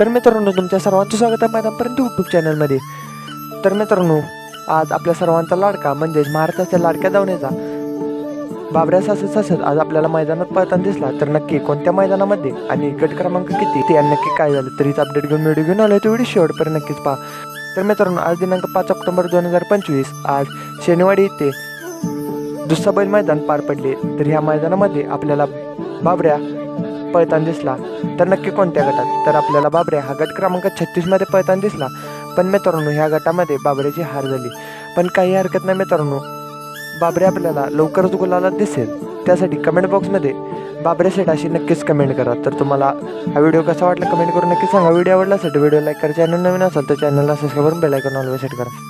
तर मित्रांनो तुमच्या सर्वांचं स्वागत आहे मैदानपर्यंत यूट्यूब चॅनलमध्ये तर मित्रांनो आज आपल्या सर्वांचा लाडका म्हणजेच महाराष्ट्राच्या लाडक्या धावण्याचा बाबऱ्या सासत सासत आज आपल्याला मैदानात पळताना दिसला. तर नक्की कोणत्या मैदानामध्ये आणि गट क्रमांक किती? ते नक्की काय झालं? तरीच अपडेट घेऊन व्हिडिओ घेऊन आलो तो व्हिडिओ शेवटपर्यंत नक्कीच पहा. तर मित्रांनो आज दिनांक पाच ऑक्टोबर दोन हजार पंचवीस आज शनिवारी येथे दुसरा बैल मैदान पार पडले. तर ह्या मैदानामध्ये आपल्याला बाबऱ्या पळताना दिसला. तर नक्की कोणत्या गटात? तर आपल्याला बाबरे हा गट क्रमांक छत्तीसमध्ये पळताना दिसला. पण मित्रांनो ह्या गटामध्ये बाबऱ्याची हार झाली. पण काही हरकत नाही मित्रांनो. बाबरे आपल्याला लवकरच गुलाला दिसेल. त्यासाठी कमेंट बॉक्समध्ये बाबरे सेट अशी नक्कीच कमेंट करा. तर तुम्हाला हा व्हिडिओ कसा वाटला कमेंट करून नक्की सांगा. व्हिडिओ आवडला असेल व्हिडिओ लाईक करा. चॅनल नवीन असाल तर चॅनलला सबस्क्राईब करून बेल आयकॉन ऑलवेज सेट करा.